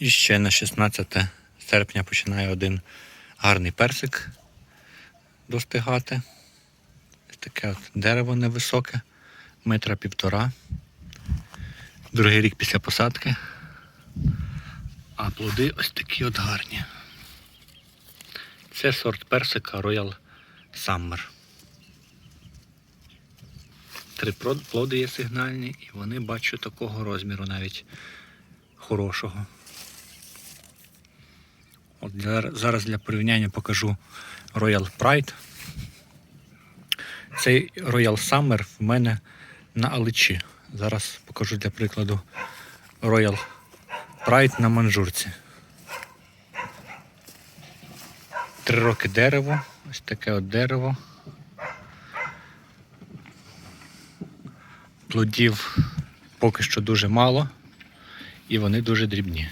І ще на 16 серпня починає один гарний персик достигати. Таке от дерево невисоке, метра півтора. Другий рік після посадки. А плоди ось такі от гарні. Це сорт персика Royal Summer. Три плоди є сигнальні, і вони бачу такого розміру навіть хорошого. От для, зараз для порівняння покажу Royal Pride. Цей Royal Summer в мене на аличі. Зараз покажу для прикладу Royal Pride на манжурці. Три роки дерево. Ось таке от дерево. Плодів поки що дуже мало, і вони дуже дрібні.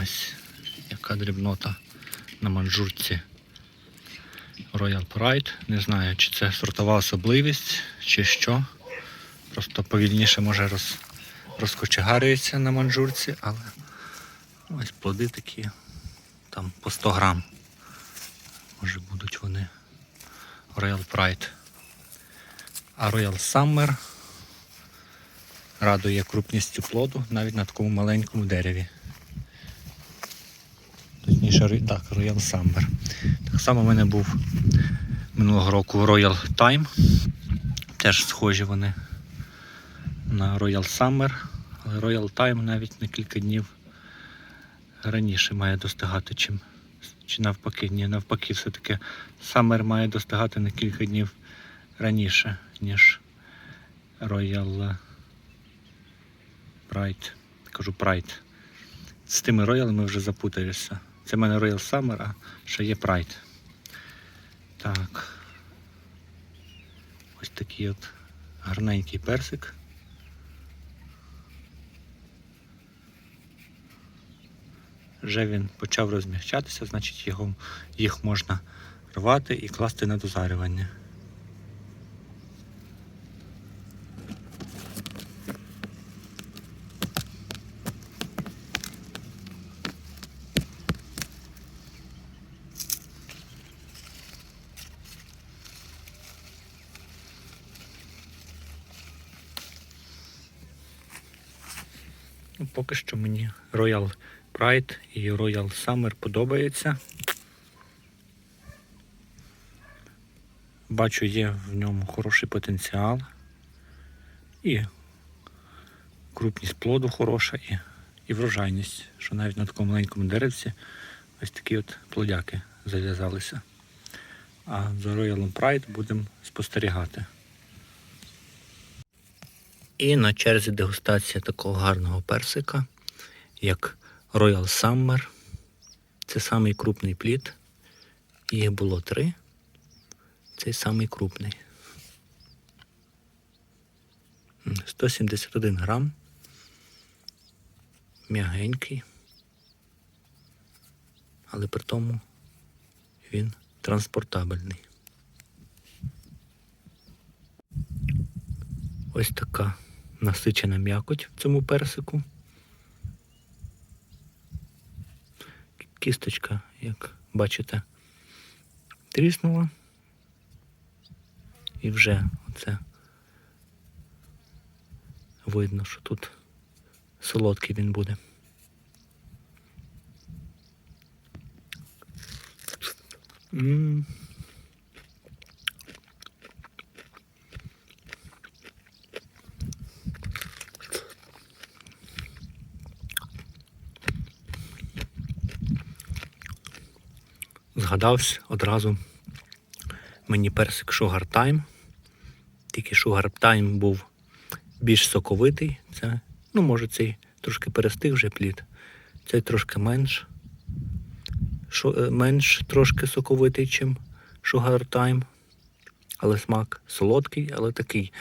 Ось яка дрібнота на манжурці Royal Pride. Не знаю, чи це сортова особливість, чи що. Просто повільніше може роз, розкочегарюється на манжурці, але ось плоди такі там по 100 грам. Може будуть вони Royal Pride. А Royal Summer радує крупністю плоду навіть на такому маленькому дереві. Точніше, так, Royal Summer. Так само в мене був минулого року Royal Time. Теж схожі вони на Royal Summer, але Royal Time навіть на кілька днів раніше має достигати, чим чи навпаки. Ні, навпаки, все-таки Summer має достигати на кілька днів раніше, ніж Royal Pride. Кажу Pride. З тими роялами вже запутаюся. Це в мене Royal Summer, а ще є Pride. Так. Ось такий от гарненький персик. Вже він почав розмягчатися, значить його, їх можна рвати і класти на дозарювання. Поки що мені Royal Pride і Royal Summer подобається. Бачу, є в ньому хороший потенціал. І крупність плоду хороша, і, і врожайність, що навіть на такому маленькому деревці ось такі от плодяки зав'язалися. А за Royal Pride будемо спостерігати. І на черзі дегустація такого гарного персика, як Royal Summer. Це самий крупний плід. Їх було три. Цей самий крупний. 171 грам. М'ягенький. Але при тому він транспортабельний. Ось така насичена м'якоть в цьому персику. Кісточка, як бачите, тріснула. І вже оце видно, що тут солодкий він буде. м Згадався одразу мені персик Sugar Time. Тільки Sugar Time був більш соковитий. Це, ну, може, цей трошки перестиг вже плід. Цей трошки менш. Шо, е, менш трошки соковитий, чим Sugar Time. Але смак солодкий, але такий.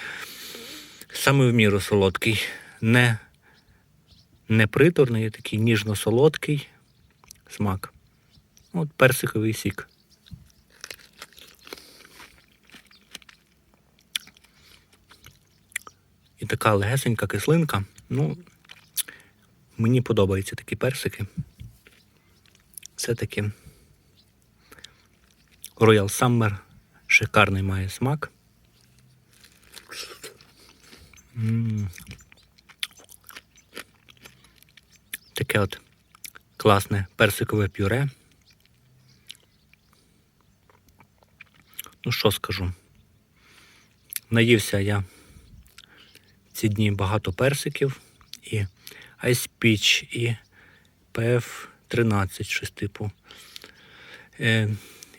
Саме в міру солодкий. Не, не приторний, такий ніжно-солодкий смак. От персиковий сік. І така легесенька кислинка. Ну, Мені подобаються такі персики. Все-таки Royal Summer шикарний має смак. Таке от класне персикове пюре. Ну що скажу? Наївся я ці дні багато персиків і Ice Peach, і PF13, щось типу. Е,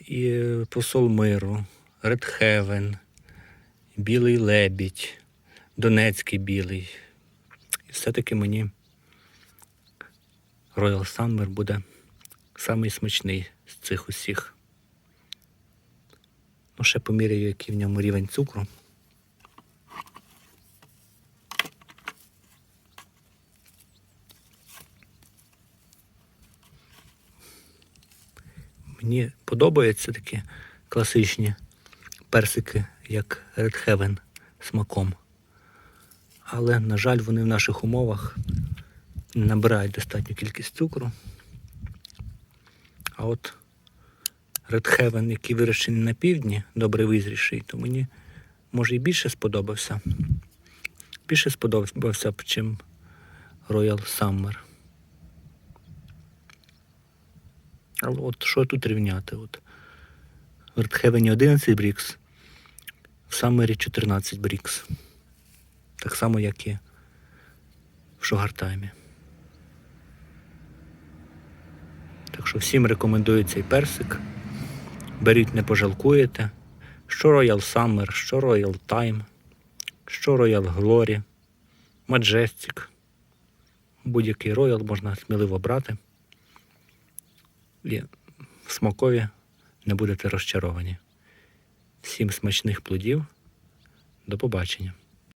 і Посол Миру, Red Heaven, Білий Лебідь, Донецький білий. І все-таки мені Royal Summer буде самий смачний з цих усіх. Ну, ще поміряю, який в ньому рівень цукру. Мені подобаються такі класичні персики, як Red Heaven смаком. Але, на жаль, вони в наших умовах набирають достатню кількість цукру. А от Heaven, який вирощений на півдні, добре визріший, то мені може і більше сподобався. Більше сподобався б, чим Royal Summer. Але от що тут рівняти? От в Heaven 11 брікс, в Summer 14 брікс. Так само, як і в Шугартаймі. Так що всім рекомендую цей персик. Беріть, не пожалкуєте. Що Royal Summer, що Royal Time, що Royal Glory, Majestic. Будь-який Royal можна сміливо брати. І в смакові не будете розчаровані. Всім смачних плодів. До побачення.